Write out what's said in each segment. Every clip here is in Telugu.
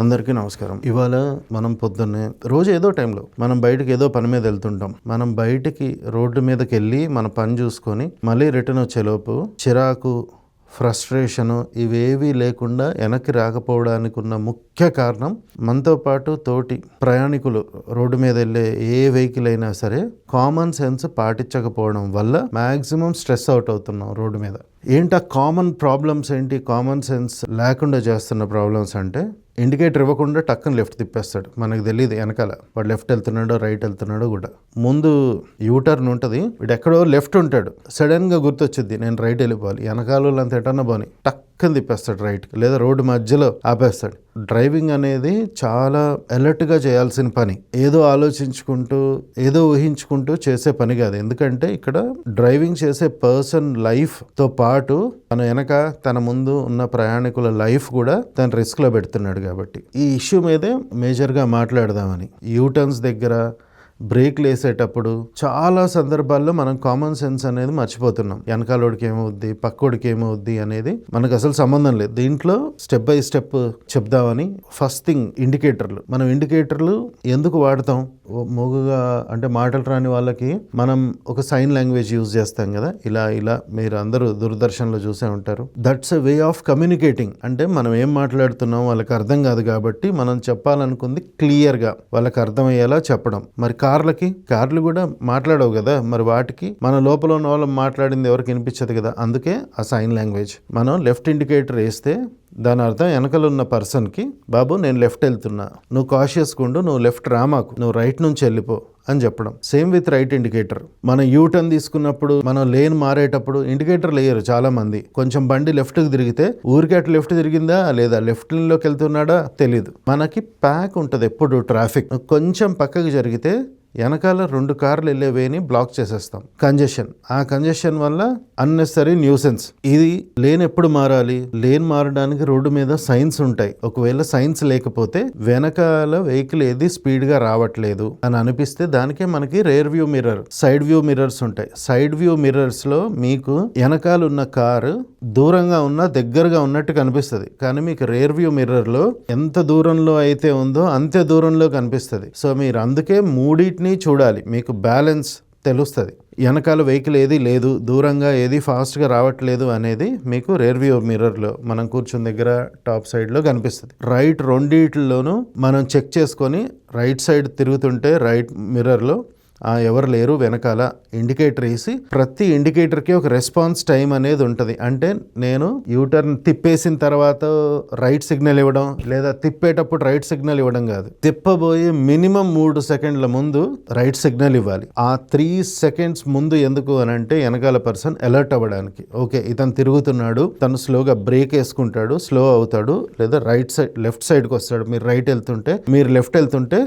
అందరికీ నమస్కారం. ఇవాళ మనం పొద్దున్నే రోజు ఏదో టైంలో మనం బయటకు ఏదో పని మీద వెళ్తుంటాం. మనం బయటికి రోడ్డు మీదకి వెళ్ళి మన పని చూసుకొని మళ్ళీ రిటర్న్ వచ్చేలోపు చిరాకు ఫ్రస్ట్రేషను ఇవేవీ లేకుండా వెనక్కి రాకపోవడానికి ఉన్న ముఖ్య కారణం మనతో పాటు తోటి ప్రయాణికులు రోడ్డు మీద వెళ్ళే ఏ వెహికల్ అయినా సరే కామన్ సెన్స్ పాటించకపోవడం వల్ల మ్యాక్సిమం స్ట్రెస్ అవుట్ అవుతున్నాం రోడ్డు మీద. ఏంటా కామన్ ప్రాబ్లమ్స్ ఏంటి? కామన్ సెన్స్ లేకుండా చేస్తున్న ప్రాబ్లమ్స్ అంటే ఇండికేటర్ ఇవ్వకుండా టక్కన లెఫ్ట్ తిప్పేస్తాడు. మనకు తెలియదు వెనకాల. వాడు లెఫ్ట్ వెళ్తున్నాడో రైట్ వెళ్తున్నాడో కూడా. ముందు యూటర్న్ ఉంటుంది. వీడు ఎక్కడో లెఫ్ట్ ఉంటాడు. సడన్గా గుర్తొచ్చింది నేను రైట్ వెళ్ళిపోవాలి. వెనకాల వాళ్ళంత ఎటన్నా పోని. టక్కన తిప్పేస్తాడు రైట్ లేదా రోడ్డు మధ్యలో ఆపేస్తాడు. డ్రైవింగ్ అనేది చాలా అలర్ట్గా చేయాల్సిన పని. ఏదో ఆలోచించుకుంటూ ఏదో ఊహించుకుంటూ చేసే పని కాదు. ఎందుకంటే ఇక్కడ డ్రైవింగ్ చేసే పర్సన్ లైఫ్తో పాటు తన వెనక తన ముందు ఉన్న ప్రయాణికుల లైఫ్ కూడా తన రిస్క్లో పెడుతున్నాడు కాబట్టి. ఈ ఇష్యూ మీదే మేజర్గా మాట్లాడదామని. యూటర్న్స్ దగ్గర బ్రేక్లు వేసేటప్పుడు చాలా సందర్భాల్లో మనం కామన్ సెన్స్ అనేది మర్చిపోతున్నాం. వెనకాలోడికి ఏమవుద్ది? పక్కోడికి ఏమవుద్ది అనేది మనకు అసలు సంబంధం లేదు. దీంట్లో స్టెప్ బై స్టెప్ చెప్దామని ఫస్ట్ థింగ్ ఇండికేటర్లు మనం ఇండికేటర్లు ఎందుకు వాడతాం? ఓ మూగుగా అంటే మాటలు రాని వాళ్ళకి మనం ఒక సైన్ లాంగ్వేజ్ యూజ్ చేస్తాం కదా? ఇలా ఇలా మీరు అందరూ దూరదర్శన్లో చూసే ఉంటారు. That's a way of communicating అంటే మనం ఏం మాట్లాడుతున్నాం వాళ్ళకి అర్థం కాదు కాబట్టి మనం చెప్పాలనుకుంది క్లియర్గా వాళ్ళకి అర్థమయ్యేలా చెప్పడం. మరి కార్లకి కార్లు కూడా మాట్లాడవు కదా. మరి వాటికి మన లోపల ఉన్న వాళ్ళు మాట్లాడింది ఎవరికి వినిపించదు కదా. అందుకే ఆ సైన్ లాంగ్వేజ్ మనం లెఫ్ట్ ఇండికేటర్ వేస్తే దాని అర్థం వెనకలు ఉన్న పర్సన్కి బాబు నేను లెఫ్ట్ వెళ్తున్నా. నువ్వు కాషియస్గా ఉండు నువ్వు లెఫ్ట్ రామాకు నువ్వు రైట్ నుంచి వెళ్ళిపో అని చెప్పడం. సేమ్ విత్ రైట్ ఇండికేటర్ మనం యూ టర్న్ తీసుకున్నప్పుడు మనం లేన్ మారేటప్పుడు ఇండికేటర్ లేయరు చాలా మంది కొంచెం బండి లెఫ్ట్కి తిరిగితే ఊరికి అటు లెఫ్ట్ తిరిగిందా లేదా లెఫ్ట్లోకి వెళ్తున్నాడా తెలియదు మనకి ప్యాక్ ఉంటుంది ఎప్పుడు ట్రాఫిక్ కొంచెం పక్కకి జరిగితే వెనకాల రెండు కార్లు వెళ్ళే వేని బ్లాక్ చేసేస్తాం. కంజెషన్. ఆ కంజెషన్ వల్ల అన్నెసరీ న్యూసెన్స్ ఇది లేన్ ఎప్పుడు మారాలి? లేన్ మారడానికి రోడ్డు మీద సైన్స్ ఉంటాయి. ఒకవేళ సైన్స్ లేకపోతే వెనకాల వెహికల్ ఏది స్పీడ్గా రావట్లేదు అని అనిపిస్తే దానికే మనకి rear view mirror side view mirrors ఉంటాయి. సైడ్ వ్యూ మిర్రర్స్లో మీకు వెనకాల ఉన్న కారు దూరంగా ఉన్న దగ్గరగా ఉన్నట్టు కనిపిస్తుంది. కానీ మీకు రేర్ వ్యూ మిర్రర్లో ఎంత దూరంలో అయితే ఉందో అంతే దూరంలో కనిపిస్తుంది. సో మీరు అందుకే రెండింటినీ చూడాలి. మీకు బ్యాలెన్స్ తెలుస్తుంది. వెనకాల వెహికల్ ఏది లేదు దూరంగా ఏది ఫాస్ట్గా రావట్లేదు అనేది మీకు రేర్ వ్యూ మిర్రర్లో మనం కూర్చున్న దగ్గర టాప్ సైడ్లో కనిపిస్తుంది. రైట్ రెండిట్లోనూ మనం చెక్ చేసుకొని రైట్ సైడ్ తిరుగుతుంటే రైట్ మిర్రర్లో ఎవరు లేరు వెనకాల ఇండికేటర్ వేసి ప్రతి ఇండికేటర్కి ఒక రెస్పాన్స్ టైం అనేది ఉంటుంది. అంటే నేను యూటర్న్ తిప్పేసిన తర్వాత రైట్ సిగ్నల్ ఇవ్వడం లేదా తిప్పేటప్పుడు రైట్ సిగ్నల్ ఇవ్వడం కాదు. తిప్పబోయే మినిమం మూడు సెకండ్ల ముందు రైట్ సిగ్నల్ ఇవ్వాలి. ఆ త్రీ సెకండ్స్ ముందు ఎందుకు అని అంటే వెనకాల పర్సన్ అలర్ట్ అవ్వడానికి. ఓకే ఇతను తిరుగుతున్నాడు తను స్లోగా బ్రేక్ వేసుకుంటాడు స్లో అవుతాడు లేదా రైట్ సైడ్ లెఫ్ట్ సైడ్కి వస్తాడు. మీరు రైట్ వెళ్తుంటే మీరు లెఫ్ట్ వెళ్తుంటే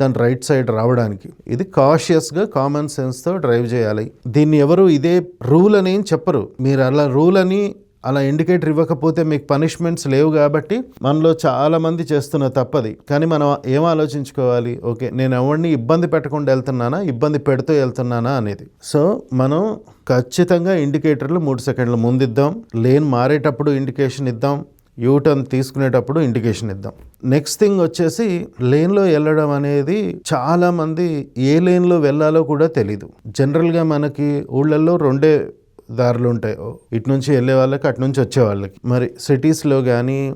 దాని రైట్ సైడ్ రావడానికి. ఇది కాషియస్గా కామన్ సెన్స్తో డ్రైవ్ చేయాలి. దీన్ని ఎవరు ఇదే రూల్ అని చెప్పరు. మీరు అలా రూల్ అని అలా ఇండికేటర్ ఇవ్వకపోతే మీకు పనిష్మెంట్స్ లేవు కాబట్టి మనలో చాలా మంది చేస్తున్న తప్పది. కానీ మనం ఏం ఆలోచించుకోవాలి? ఓకే నేను ఎవరిని ఇబ్బంది పెట్టకుండా వెళ్తున్నానా? ఇబ్బంది పెడుతూ వెళ్తున్నానా అనేది. సో మనం ఖచ్చితంగా ఇండికేటర్లు మూడు సెకండ్లు ముందు ఇద్దాం లేన్ మారేటప్పుడు ఇండికేషన్ ఇద్దాం. యూటర్న్ తీసుకునేటప్పుడు ఇండికేషన్ ఇద్దాం. నెక్స్ట్ థింగ్ వచ్చేసి లేన్లో వెళ్ళడం అనేది చాలామంది ఏ లేన్లో వెళ్ళాలో కూడా తెలీదు. జనరల్గా మనకి ఊళ్ళల్లో రెండే దారులు ఉంటాయి. ఓ, ఇటు నుంచి వెళ్ళే వాళ్ళకి అటు నుంచి వచ్చే వాళ్ళకి. మరి సిటీస్లో కానీ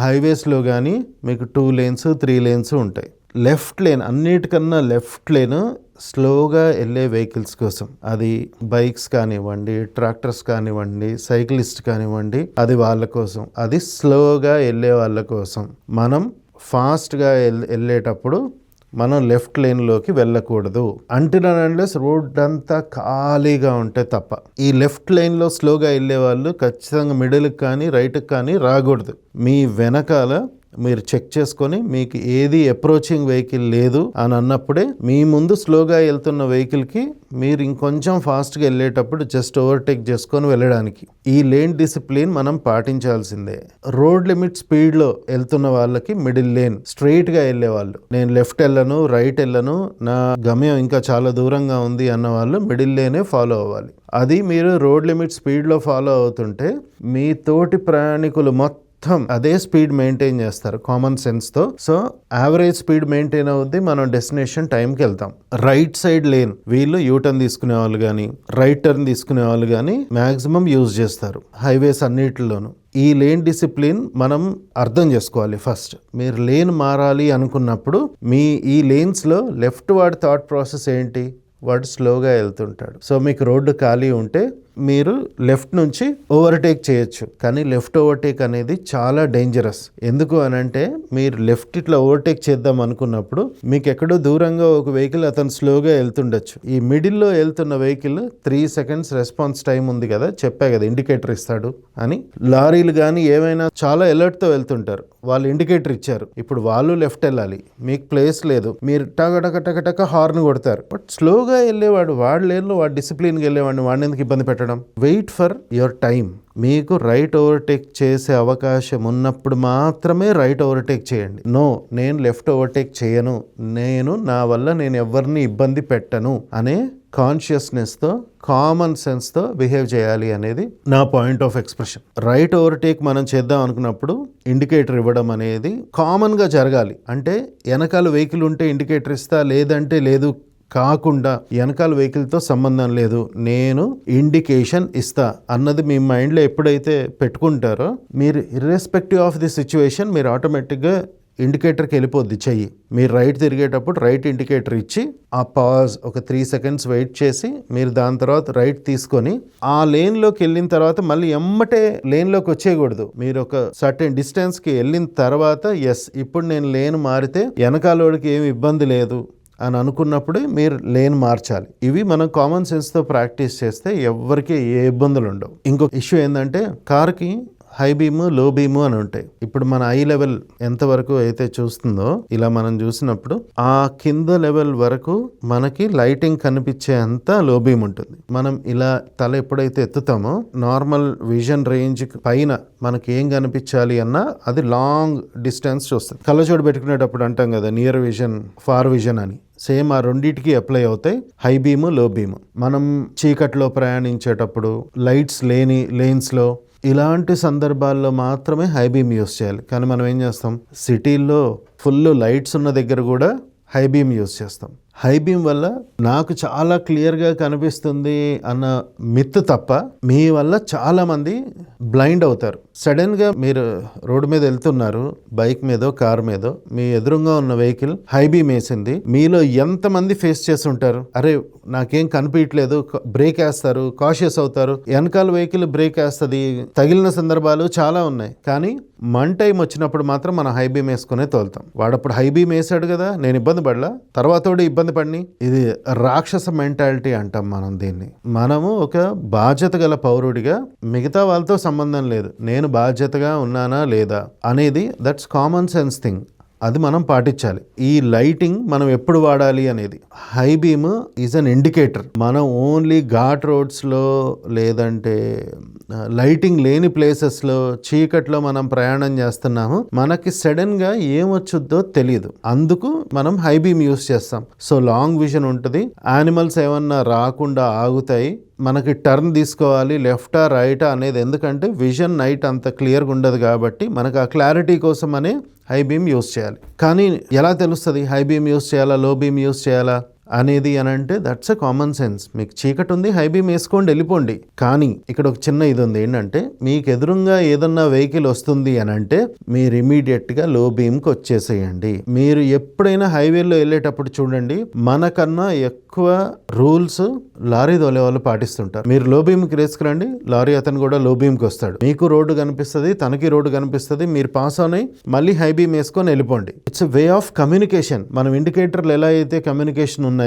హైవేస్లో కానీ మీకు టూ లేన్స్ త్రీ లేన్స్ ఉంటాయి. లెఫ్ట్ లేన్ అన్నిటికన్నా లెఫ్ట్ లేన్ స్లోగా వెళ్ళే వెహికల్స్ కోసం. అది బైక్స్ కానివ్వండి ట్రాక్టర్స్ కానివ్వండి సైక్లిస్ట్ కానివ్వండి అది వాళ్ళ కోసం. అది స్లోగా వెళ్ళే వాళ్ళ కోసం. మనం ఫాస్ట్గా వెళ్ళేటప్పుడు మనం లెఫ్ట్ లేన్లోకి వెళ్ళకూడదు. అంటున్నానంటే రోడ్ అంతా ఖాళీగా ఉంటే తప్ప. ఈ లెఫ్ట్ లైన్లో స్లోగా వెళ్ళే వాళ్ళు ఖచ్చితంగా మిడిల్కి కానీ రైట్కి కానీ రాకూడదు. మీ వెనకాల మీరు చెక్ చేసుకొని మీకు ఏది అప్రోచింగ్ వెహికల్ లేదు అని అన్నప్పుడే మీ ముందు స్లోగా వెళ్తున్న వెహికల్కి మీరు ఇంకొంచెం ఫాస్ట్గా వెళ్ళేటప్పుడు జస్ట్ ఓవర్టేక్ చేసుకొని వెళ్ళడానికి. ఈ లేన్ డిసిప్లిన్ మనం పాటించాల్సిందే. రోడ్ లిమిట్ స్పీడ్లో వెళ్తున్న వాళ్ళకి మిడిల్ లేన్ స్ట్రైట్గా వెళ్ళే వాళ్ళు. నేను లెఫ్ట్ వెళ్ళను రైట్ వెళ్ళను నా గమ్యం ఇంకా చాలా దూరంగా ఉంది అన్న వాళ్ళు మిడిల్ లేనే ఫాలో అవ్వాలి. అది మీరు రోడ్ లిమిట్ స్పీడ్లో ఫాలో అవుతుంటే మీ తోటి ప్రయాణికులు మొత్తం మొత్తం అదే స్పీడ్ మెయింటైన్ చేస్తారు కామన్ సెన్స్తో. సో యావరేజ్ స్పీడ్ మెయింటైన్ అవుద్ది మనం డెస్టినేషన్ టైంకి వెళ్తాం. రైట్ సైడ్ లేన్ వీళ్ళు యూటర్న్ తీసుకునే వాళ్ళు కానీ రైట్ టర్న్ తీసుకునే వాళ్ళు కానీ మ్యాక్సిమం యూజ్ చేస్తారు హైవేస్ అన్నిటిలోనూ. ఈ లేన్ డిసిప్లిన్ మనం అర్థం చేసుకోవాలి ఫస్ట్ మీరు లేన్ మారాలి అనుకున్నప్పుడు మీ ఈ లేన్స్లో లెఫ్ట్ వాడి థాట్ ప్రాసెస్ ఏంటి? వాడు స్లోగా వెళ్తుంటాడు. సో మీకు రోడ్డు ఖాళీ ఉంటే మీరు లెఫ్ట్ నుంచి ఓవర్టేక్ చేయొచ్చు. కానీ లెఫ్ట్ ఓవర్టేక్ అనేది చాలా డేంజరస్ ఎందుకు అని అంటే మీరు లెఫ్ట్ ఇట్లా ఓవర్టేక్ చేద్దాం అనుకున్నప్పుడు మీకు ఎక్కడో దూరంగా ఒక వెహికల్ అతను స్లోగా వెళ్తుండొచ్చు. ఈ మిడిల్లో వెళ్తున్న vehicle three seconds response time ఉంది కదా చెప్పా కదా ఇండికేటర్ ఇస్తాడు అని. లారీలు కానీ ఏమైనా చాలా అలర్ట్తో వెళ్తుంటారు. వాళ్ళు ఇండికేటర్ ఇచ్చారు. ఇప్పుడు వాళ్ళు లెఫ్ట్ వెళ్ళాలి. మీకు ప్లేస్ లేదు. మీరు టక టక టక హార్న్ కొడతారు. బట్ స్లోగా వెళ్ళేవాడు వాడు లేదు వాడు డిసిప్లిన్కి వెళ్ళేవాడిని వాడిని ఎందుకు ఇబ్బంది పెట్టడం వెయిట్ ఫర్ యువర్ టైం మీకు రైట్ ఓవర్టేక్ చేసే అవకాశం ఉన్నప్పుడు మాత్రమే రైట్ ఓవర్టేక్ చేయండి. నో నేను లెఫ్ట్ ఓవర్టేక్ చేయను. నేను నా వల్ల నేను ఎవరిని ఇబ్బంది పెట్టను అనే కాన్షియస్నెస్తో కామన్ సెన్స్తో బిహేవ్ చేయాలి అనేది నా point of expression right overtake మనం చేద్దాం అనుకున్నప్పుడు ఇండికేటర్ ఇవ్వడం అనేది కామన్గా జరగాలి. అంటే వెనకాల వెహికల్ ఉంటే ఇండికేటర్ ఇస్తా లేదంటే లేదు కాకుండా వెనకాల వెహికల్తో సంబంధం లేదు. నేను ఇండికేషన్ ఇస్తా అన్నది మీ మైండ్లో ఎప్పుడైతే పెట్టుకుంటారో మీరు ఇర్రెస్పెక్టివ్ ఆఫ్ ది సిచ్యువేషన్ మీరు ఆటోమేటిక్గా ఇండికేటర్కి వెళ్ళిపోద్ది చెయ్యి. మీరు రైట్ తిరిగేటప్పుడు రైట్ ఇండికేటర్ ఇచ్చి ఆ పాజ్ ఒక త్రీ సెకండ్స్ వెయిట్ చేసి మీరు దాని తర్వాత రైట్ తీసుకొని ఆ లేన్లోకి వెళ్ళిన తర్వాత మళ్ళీ ఎమ్మటే లేన్లోకి వచ్చేయకూడదు. మీరు ఒక సర్టెన్ డిస్టెన్స్కి వెళ్ళిన తర్వాత ఎస్ ఇప్పుడు నేను లేన్ మారితే వెనకాలోడికి ఏమి ఇబ్బంది లేదు. అని అనుకున్నప్పుడే మీరు లేన్ మార్చాలి. ఇవి మనం కామన్ సెన్స్తో ప్రాక్టీస్ చేస్తే ఎవరికి ఏ ఇబ్బందులు ఉండవు. ఇంకొక ఇష్యూ ఏంటంటే కార్కి హై బీము లో బీము అని ఉంటాయి. ఇప్పుడు మన ఐ లెవెల్ ఎంతవరకు అయితే చూస్తుందో ఇలా మనం చూసినప్పుడు ఆ కింద లెవెల్ వరకు మనకి లైటింగ్ కనిపించే అంత లో బీమ్ ఉంటుంది. మనం ఇలా తల ఎప్పుడైతే ఎత్తుతామో నార్మల్ విజన్ రేంజ్ పైన మనకి ఏం కనిపించాలి అన్నా అది లాంగ్ డిస్టెన్స్ చూస్తుంది. కళ్ళజోడు పెట్టుకునేటప్పుడు అంటాం కదా నియర్ విజన్ ఫార్ విజన్ అని. సేమ్ ఆ రెండింటికి అప్లై అవుతాయి. హై బీము లో బీము మనం చీకట్లో ప్రయాణించేటప్పుడు లైట్స్ లేని లేన్స్లో ఇలాంటి సందర్భాల్లో మాత్రమే హై బీమ్ యూస్ చేయాలి. కానీ మనం ఏం చేస్తాం? సిటీల్లో ఫుల్ లైట్స్ ఉన్న దగ్గర కూడా హై బీమ్ యూస్ చేస్తాం. హై బీమ్ వల్ల నాకు చాలా క్లియర్గా కనిపిస్తుంది అన్న మిత్ తప్ప మీ వల్ల చాలా మంది బ్లైండ్ అవుతారు. సడన్గా మీరు రోడ్డు మీద వెళ్తున్నారు బైక్ మీదో కార్ మీదో మీ ఎదురుగా ఉన్న వెహికల్ హై బీమ్ వేసింది. మీలో ఎంతమంది ఫేస్ చేసి ఉంటారు? అరే నాకేం కనిపించట్లేదు బ్రేక్ వేస్తారు కాషియస్ అవుతారు. వెనకాల వెహికల్ బ్రేక్ వేస్తుంది తగిలిన సందర్భాలు చాలా ఉన్నాయి. కానీ మన్ టైం వచ్చినప్పుడు మాత్రం మనం హై బీమ్ వేసుకునే తోలుతాం. వాడప్పుడు హై బీమ్ వేసాడు కదా నేను ఇబ్బంది పడలా? తర్వాత ఇబ్బంది పడిని. ఇది రాక్షస మెంటాలిటీ అంటాం మనం దీన్ని. మనము ఒక బాధ్యత గల పౌరుడిగా మిగతా వాళ్ళతో సంబంధం లేదు. నేను బాధ్యతగా ఉన్నానా లేదా అనేది దట్స్ కామన్ సెన్స్ థింగ్ అది మనం పాటించాలి. ఈ లైటింగ్ మనం ఎప్పుడు వాడాలి అనేది. High beam is an indicator. మనం ఓన్లీ ఘాట్ రోడ్స్లో లేదంటే లైటింగ్ లేని ప్లేసెస్లో చీకట్లో మనం ప్రయాణం చేస్తున్నాము. మనకి సడన్గా ఏమొచ్చుద్దో తెలియదు అందుకు మనం హై బీమ్ యూస్ చేస్తాం. సో లాంగ్ విజన్ ఉంటుంది. యానిమల్స్ ఏమన్నా రాకుండా ఆగుతాయి. మనకి టర్న్ తీసుకోవాలి లెఫ్టా రైటా అనేది ఎందుకంటే విజన్ నైట్ అంత క్లియర్గా ఉండదు కాబట్టి మనకు ఆ క్లారిటీ కోసం అనే హై బీమ్ యూస్ చేయాలి. కానీ ఎలా తెలుస్తుంది? హై బీమ్ యూస్ చేయాలా? లో బీమ్ యూస్ చేయాలా? అనేది అని అంటే దట్స్ అ కామన్ సెన్స్ మీకు చీకటి ఉంది హై బీమ్ వేసుకోండి వెళ్ళిపోండి. కానీ ఇక్కడ ఒక చిన్న ఇది ఉంది. ఏంటంటే మీకు ఎదురుగా ఏదన్నా వెహికల్ వస్తుంది అని అంటే మీరు ఇమీడియట్గా లో బీమ్కి వచ్చేసేయండి. మీరు ఎప్పుడైనా హైవేలో వెళ్ళేటప్పుడు చూడండి మనకన్నా ఎక్కువ రూల్స్ లారీ తోలే వాళ్ళు పాటిస్తుంటారు. మీరు లో బీమ్కి రేసుకురండి లారీ అతను కూడా లో బీమ్కి వస్తాడు. మీకు రోడ్డు కనిపిస్తుంది తనకి రోడ్డు కనిపిస్తుంది మీరు పాస్ అవునాయి మళ్ళీ హై బీమ్ వేసుకొని వెళ్ళిపోండి ఇట్స్ వే ఆఫ్ కమ్యూనికేషన్ మనం ఇండికేటర్లు ఎలా అయితే కమ్యూనికేషన్ ఉన్నాయి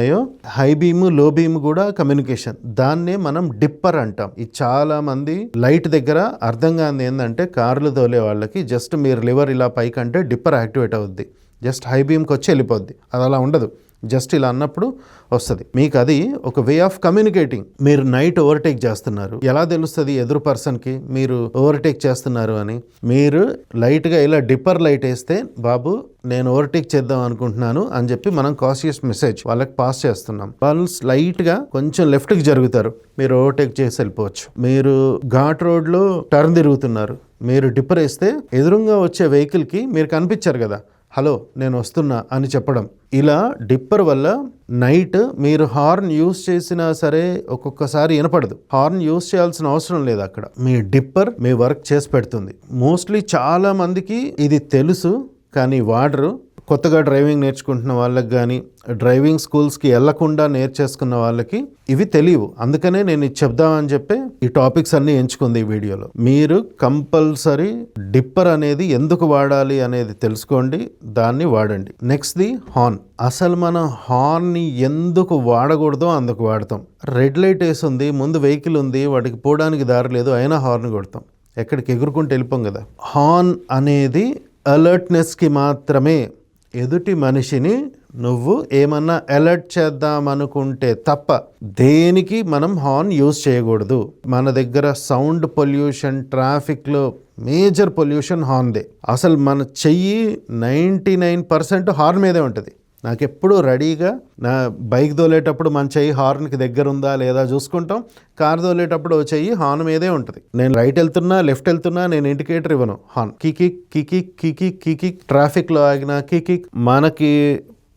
హై బీమ్లో బీమ్ కూడా కమ్యూనికేషన్. దాన్నే మనం డిప్పర్ అంటాం. ఇది చాలా మంది లైట్ దగ్గర అర్థం కాని ఏంటంటే కార్లు తోలే వాళ్ళకి జస్ట్ మీరు లివర్ ఇలా పైకంటే డిప్పర్ యాక్టివేట్ అవుద్ది. జస్ట్ హై బీమ్కి వచ్చి వెళ్ళిపోద్ది. అది అలా ఉండదు. జస్ట్ ఇలా అన్నప్పుడు వస్తుంది. మీకు అది ఒక వే ఆఫ్ కమ్యూనికేటింగ్. మీరు నైట్ ఓవర్టేక్ చేస్తున్నారు. ఎలా తెలుస్తుంది ఎదురు పర్సన్కి? మీరు ఓవర్టేక్ చేస్తున్నారు అని. మీరు లైట్గా ఇలా డిప్పర్ లైట్ వేస్తే బాబు నేను ఓవర్టేక్ చేద్దాం అనుకుంటున్నాను అని చెప్పి మనం కాషియస్ మెసేజ్ వాళ్ళకి పాస్ చేస్తున్నాం. వాళ్ళు లైట్గా కొంచెం లెఫ్ట్కి జరుగుతారు. మీరు ఓవర్టేక్ చేసి వెళ్ళిపోవచ్చు. మీరు ఘాట్ రోడ్లో టర్న్ తిరుగుతున్నారు. మీరు డిప్పర్ వేస్తే ఎదురుగా వచ్చే వెహికల్కి మీరు కనిపించారు కదా. హలో నేను వస్తున్నా అని చెప్పడం. ఇలా డిప్పర్ వల్ల నైట్ మీరు హార్న్ యూస్ చేసినా సరే ఒక్కొక్కసారి వినపడదు. హార్న్ యూస్ చేయాల్సిన అవసరం లేదు అక్కడ. మీ డిప్పర్ మీ వర్క్ చేసి పెడుతుంది. మోస్ట్లీ చాలా మందికి ఇది తెలుసు కానీ వాడరు. కొత్తగా డ్రైవింగ్ నేర్చుకుంటున్న వాళ్ళకి కానీ డ్రైవింగ్ స్కూల్స్కి వెళ్ళకుండా నేర్చేసుకున్న వాళ్ళకి ఇవి తెలియవు. అందుకనే నేను ఇది చెప్దామని చెప్పి ఈ టాపిక్స్ అన్ని ఎంచుకుంది ఈ వీడియోలో. మీరు కంపల్సరీ డిప్పర్ అనేది ఎందుకు వాడాలి అనేది తెలుసుకోండి దాన్ని వాడండి. Next the horn. అసలు మనం హార్న్ని ఎందుకు వాడకూడదో అందుకు వాడతాం. రెడ్ లైట్ వేసి ఉంది ముందు వెహికల్ ఉంది వాటికి పోవడానికి దారి లేదు అయినా హార్న్ కొడతాం. ఎక్కడికి ఎగురుకుంటూ వెళ్ళిపోం కదా. హార్న్ అనేది అలర్ట్నెస్కి మాత్రమే ఎదుటి మనిషిని నువ్వు ఏమన్నా అలర్ట్ చేద్దాం అనుకుంటే తప్ప దేనికి మనం హార్న్ యూజ్ చేయకూడదు. మన దగ్గర సౌండ్ పొల్యూషన్ ట్రాఫిక్లో మేజర్ పొల్యూషన్ హార్న్దే అసలు మన చెయ్యి నైంటీ నైన్ పర్సెంట్ హార్న్ మీదే ఉంటుంది. నాకెప్పుడు రెడీగా నా బైక్ తోలేటప్పుడు మన చెయ్యి హార్న్కి దగ్గర ఉందా లేదా చూసుకుంటాం. కార్ తోలేటప్పుడు చెయ్యి హార్న్ మీదే ఉంటుంది. నేను రైట్ వెళ్తున్నా లెఫ్ట్ వెళ్తున్నా నేను ఇండికేటర్ ఇవ్వను. హార్న్. కికిక్ కికిక్ కికిక్ కికిక్ ట్రాఫిక్లో ఆగిన కికిక్ మనకి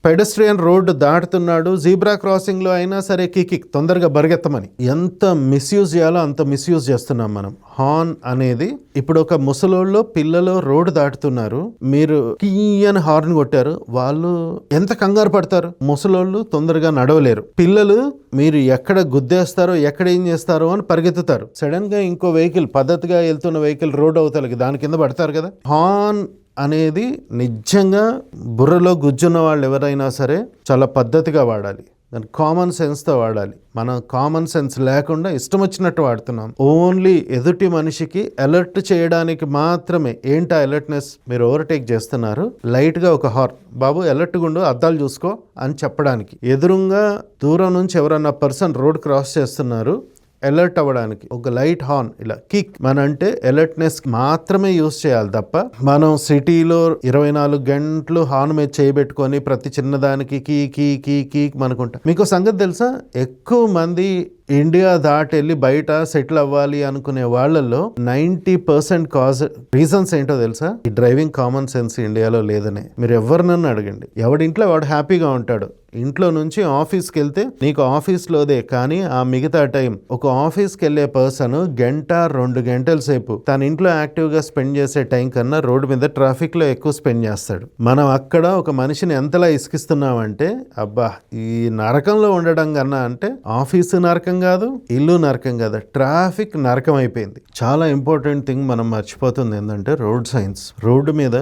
పెడస్ట్రియన్ రోడ్డు దాటుతున్నాడు. జీబ్రా క్రాసింగ్లో అయినా సరే కికిక్ తొందరగా బరిగెత్తమని. ఎంత మిస్యూజ్ చేయాలో అంత మిస్యూజ్ చేస్తున్నాం మనం. హార్న్ అనేది ఇప్పుడు ఒక ముసలోళ్ళు పిల్లలు రోడ్డు దాటుతున్నారు. మీరు కీ అని హార్న్ కొట్టారు. వాళ్ళు ఎంత కంగారు పడతారు? ముసలోళ్ళు తొందరగా నడవలేరు. పిల్లలు మీరు ఎక్కడ గుద్దేస్తారో ఎక్కడ ఏం చేస్తారో అని పరిగెత్తుతారు. సడన్గా ఇంకో వెహికల్ పద్ధతిగా వెళ్తున్న వెహికల్ రోడ్ అవతలకి దాని కింద పడతారు కదా. హార్న్ అనేది నిజంగా బుర్రలో గుజ్జున్న వాళ్ళు ఎవరైనా సరే చాలా పద్ధతిగా వాడాలి. దాన్ని కామన్ సెన్స్తో వాడాలి. మనం కామన్ సెన్స్ లేకుండా ఇష్టం వచ్చినట్టు వాడుతున్నాం. ఓన్లీ ఎదుటి మనిషికి అలర్ట్ చేయడానికి మాత్రమే ఏంటి అలర్ట్నెస్ మీరు ఓవర్టేక్ చేస్తున్నారు? లైట్గా ఒక హార్న్ బాబు అలర్ట్గా ఉండు అద్దాలు చూసుకో అని చెప్పడానికి. ఎదురుగా దూరం నుంచి ఎవరన్నా పర్సన్ రోడ్ క్రాస్ చేస్తున్నారు. అలర్ట్ అవ్వడానికి ఒక లైట్ హార్న్ ఇలా కిక్ మన అంటే అలర్ట్నెస్ మాత్రమే యూస్ చేయాలి తప్ప మనం సిటీలో ఇరవై నాలుగు గంటలు హార్న్ మీద చేయబెట్టుకొని ప్రతి చిన్నదానికి కీ కీ కీ కీ మనకుంటా. మీకు సంగతి తెలుసా? ఎక్కువ మంది ఇండియా దాటి వెళ్ళి బయట సెటిల్ అవ్వాలి అనుకునే వాళ్ళల్లో నైంటీ పర్సెంట్ కాజ్ రీజన్స్ ఏంటో తెలుసా? ఈ డ్రైవింగ్ కామన్ సెన్స్ ఇండియాలో లేదని. మీరు ఎవరినన్నా అడగండి. ఎవడింట్లో వాడు హ్యాపీగా ఉంటాడు. ఇంట్లో నుంచి ఆఫీస్కి వెళ్తే నీకు ఆఫీస్లోదే కానీ ఆ మిగతా టైం ఒక ఆఫీస్కి వెళ్ళే పర్సన్ గంట రెండు గంటల సేపు తన ఇంట్లో యాక్టివ్గా స్పెండ్ చేసే టైం కన్నా రోడ్డు మీద ట్రాఫిక్లో ఎక్కువ స్పెండ్ చేస్తాడు. మనం అక్కడ ఒక మనిషిని ఎంతలా ఇసుకిస్తున్నామంటే అబ్బా ఈ నరకంలో ఉండడం కన్నా అంటే ఆఫీసు నరకం కాదు ఇల్లు నరకం కాదు ట్రాఫిక్ నరకం అయిపోయింది. చాలా ఇంపార్టెంట్ థింగ్ మనం మర్చిపోతుంది ఏంటంటే రోడ్ సైన్స్. రోడ్డు మీద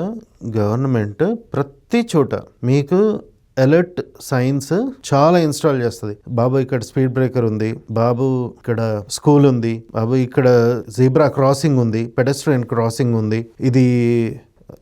గవర్నమెంట్ ప్రతి చోట మీకు అలర్ట్ సైన్స్ చాలా ఇన్స్టాల్ చేస్తుంది. బాబు ఇక్కడ స్పీడ్ బ్రేకర్ ఉంది బాబు ఇక్కడ స్కూల్ ఉంది బాబు ఇక్కడ జీబ్రా క్రాసింగ్ ఉంది పెడస్ట్రియన్ క్రాసింగ్ ఉంది. ఇది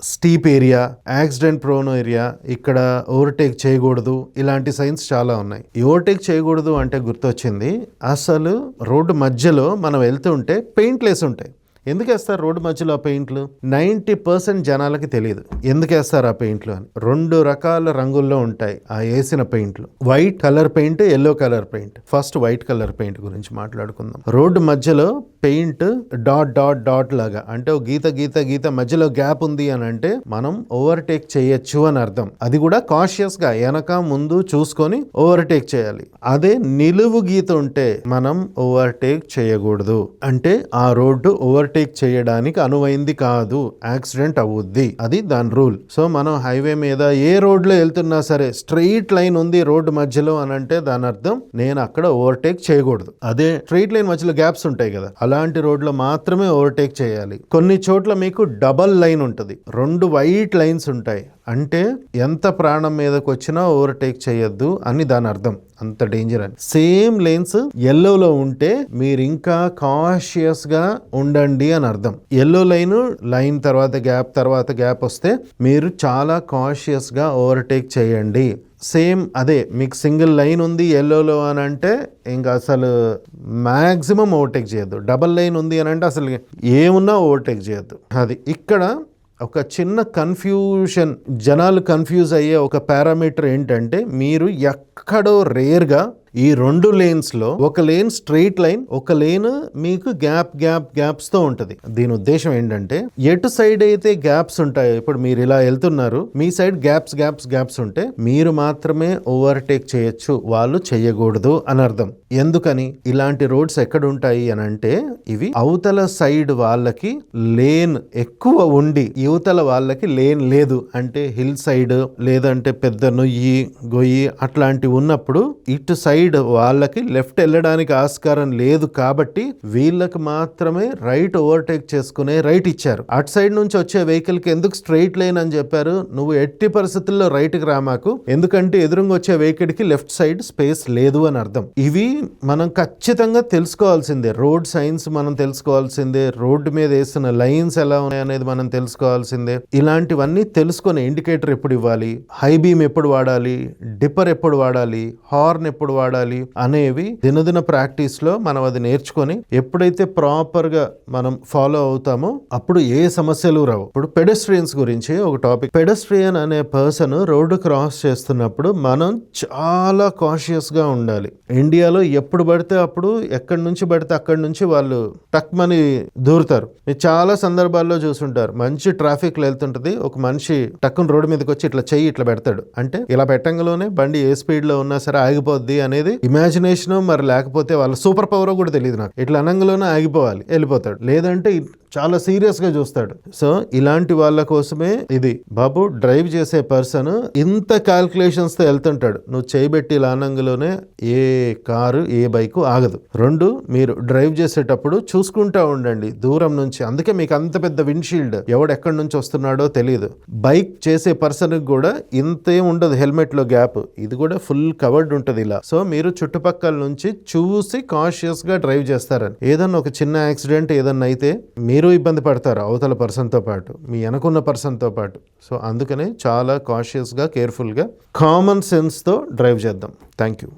steep area accident prone area ఇక్కడ ఓవర్టేక్ చేయకూడదు ఇలాంటి సైన్స్ చాలా ఉన్నాయి. ఈ ఓవర్టేక్ చేయకూడదు అంటే గుర్తొచ్చింది అసలు రోడ్డు మధ్యలో మనం వెళ్తుంటే పెయింట్లేస్ ఉంటాయి ఎందుకు వేస్తారు రోడ్డు మధ్యలో ఆ పెయింట్లు? నైంటీ పర్సెంట్ జనాలకి తెలియదు. ఎందుకు వేస్తారు ఆ పెయింట్లు అని? రెండు రకాల రంగుల్లో ఉంటాయి ఆ వేసిన పెయింట్లు. White colour paint yellow colour paint. First white colour paint గురించి మాట్లాడుకుందాం. రోడ్డు మధ్యలో పెయింట్ డాట్ డాట్ డాట్ లాగా అంటే గీత గీత గీత మధ్యలో గ్యాప్ ఉంది అని అంటే మనం ఓవర్టేక్ చేయొచ్చు అని అర్థం. అది కూడా కాషియస్గా వెనక ముందు చూసుకొని ఓవర్టేక్ చేయాలి. అదే నిలువు గీత ఉంటే మనం ఓవర్టేక్ చేయకూడదు. అంటే ఆ రోడ్డు ఓవర్ ఓవర్టేక్ చేయడానికి అనువైంది కాదు. యాక్సిడెంట్ అవుద్ది. అది దాని రూల్. సో మనం హైవే మీద ఏ రోడ్లో వెళ్తున్నా సరే స్ట్రైట్ లైన్ ఉంది రోడ్డు మధ్యలో అని అంటే దాని అర్థం నేను అక్కడ ఓవర్టేక్ చేయకూడదు. అదే స్ట్రైట్ లైన్ మధ్యలో గ్యాప్స్ ఉంటాయి కదా. అలాంటి రోడ్లో మాత్రమే ఓవర్టేక్ చేయాలి. కొన్ని చోట్ల మీకు డబల్ లైన్ ఉంటుంది. రెండు వైట్ లైన్స్ ఉంటాయి. అంటే ఎంత ప్రాణం మీదకి వచ్చినా ఓవర్టేక్ చేయొద్దు అని దాని అర్థం. అంత డేంజర్ అని. సేమ్ లెన్స్ ఎల్లోలో ఉంటే మీరు ఇంకా కాషియస్గా ఉండండి అని అర్థం. ఎల్లో లైన్ లైన్ తర్వాత గ్యాప్ తర్వాత గ్యాప్ వస్తే మీరు చాలా కాషియస్గా ఓవర్టేక్ చేయండి. సేమ్ అదే మీకు సింగిల్ లైన్ ఉంది ఎల్లోలో అని అంటే ఇంకా అసలు మ్యాక్సిమం ఓవర్టేక్ చేయొద్దు. డబల్ లైన్ ఉంది అని అంటే అసలు ఏమున్నా ఓవర్టేక్ చేయొద్దు. అది ఇక్కడ ఒక చిన్న కన్ఫ్యూషన్ జనాలు కన్ఫ్యూజ్ అయ్యే ఒక పారామీటర్ ఏంటంటే మీరు ఎక్కడో రేర్గా ఈ రెండు లేన్స్లో ఒక లేన్ స్ట్రైట్ లైన్ ఒక లేన్ మీకు గ్యాప్ గ్యాప్ గ్యాప్స్తో ఉంటది. దీని ఉద్దేశం ఏంటంటే ఎటు సైడ్ అయితే గ్యాప్స్ ఉంటాయో ఇప్పుడు మీరు ఇలా వెళ్తున్నారు మీ సైడ్ గ్యాప్స్ గ్యాప్స్ గ్యాప్స్ ఉంటే మీరు మాత్రమే ఓవర్టేక్ చేయొచ్చు వాళ్ళు చేయకూడదు అని అర్థం. ఎందుకని? ఇలాంటి రోడ్స్ ఎక్కడ ఉంటాయి అని అంటే ఇవి అవతల సైడ్ వాళ్ళకి లేన్ ఎక్కువ ఉండి యువతల వాళ్ళకి లేన్ లేదు. అంటే హిల్ సైడ్ లేదంటే పెద్ద నొయ్యి గొయ్యి అట్లాంటివి ఉన్నప్పుడు ఇటు సైడ్ వాళ్ళకి లెఫ్ట్ వెళ్ళడానికి ఆస్కారం లేదు కాబట్టి వీళ్ళకి మాత్రమే రైట్ ఓవర్టేక్ చేసుకునే రైట్ ఇచ్చారు. అటు సైడ్ నుంచి వచ్చే వెహికల్కి ఎందుకు స్ట్రైట్ లైన్ అని చెప్పారు? నువ్వు ఎట్టి పరిస్థితుల్లో రైట్కి రామాకు ఎందుకంటే ఎదురుగా వచ్చే వెహికల్కి లెఫ్ట్ సైడ్ స్పేస్ లేదు అని అర్థం. ఇవి మనం ఖచ్చితంగా తెలుసుకోవాల్సిందే. రోడ్ సైన్స్ మనం తెలుసుకోవాల్సిందే. రోడ్డు మీద వేసిన లైన్స్ ఎలా ఉన్నాయనేది మనం తెలుసుకోవాల్సిందే. ఇలాంటివన్నీ తెలుసుకొని ఇండికేటర్ ఎప్పుడు ఇవ్వాలి? హై బీమ్ ఎప్పుడు వాడాలి? డిప్పర్ ఎప్పుడు వాడాలి? హార్న్ ఎప్పుడు వాడాలి? అనేవి దినదిన ప్రాక్టీస్లో మనం అది నేర్చుకొని ఎప్పుడైతే ప్రాపర్గా మనం ఫాలో అవుతామో అప్పుడు ఏ సమస్యలు రావు. ఇప్పుడు పెడస్ట్రియన్స్ గురించి ఒక టాపిక్. పెడస్ట్రియన్ అనే పర్సన్ రోడ్డు క్రాస్ చేస్తున్నప్పుడు మనం చాలా కాషియస్గా ఉండాలి. ఇండియాలో ఎప్పుడు పడితే అప్పుడు ఎక్కడి నుంచి పడితే అక్కడి నుంచి వాళ్ళు టక్మని దూరుతారు. మీరు చాలా సందర్భాల్లో చూసుంటారు. మంచి ట్రాఫిక్ వెళ్తుంటుంది ఒక మనిషి టక్కున రోడ్డు మీదకి వచ్చి ఇట్లా చెయ్యి ఇట్లా పెడతాడు. అంటే ఇలా పెట్టంగలోనే బండి ఏ స్పీడ్లో ఉన్నా సరే ఆగిపోద్ది అనేది ఇమాజినేషన్ మరి లేకపోతే వాళ్ళ సూపర్ పవర్ కూడా తెలియదు నాకు. ఇట్లా అనంగలోనే ఆగిపోవాలి వెళ్ళిపోతాడు. లేదంటే చాలా సీరియస్గా చూస్తాడు. సో ఇలాంటి వాళ్ళ కోసమే ఇది. బాబు డ్రైవ్ చేసే పర్సన్ ఇంత క్యాల్కులేషన్స్తో వెళ్తుంటాడు. నువ్వు చేయబెట్టి ఇలా ఏ కారు ఏ బైక్ ఆగదు. రెండు మీరు డ్రైవ్ చేసేటప్పుడు చూసుకుంటా ఉండండి. దూరం నుంచి. అందుకే మీకు అంత పెద్ద విండ్షీల్డ్ ఎవడు ఎక్కడి నుంచి వస్తున్నాడో తెలియదు. బైక్ చేసే పర్సన్ కూడా ఇంతే ఉండదు హెల్మెట్లో గ్యాప్ ఇది కూడా ఫుల్ కవర్డ్ ఉంటుంది ఇలా. సో మీరు చుట్టుపక్కల నుంచి చూసి కాషియస్గా డ్రైవ్ చేస్తారని. ఏదన్నా ఒక చిన్న యాక్సిడెంట్ ఏదన్నా అయితే మీరు ఇబ్బంది పడతారు అవతల పర్సన్తో పాటు మీ వెనకున్న పర్సన్తో పాటు. సో అందుకనే చాలా కాషియస్గా కేర్ఫుల్గా కామన్ సెన్స్తో డ్రైవ్ చేద్దాం. Thank you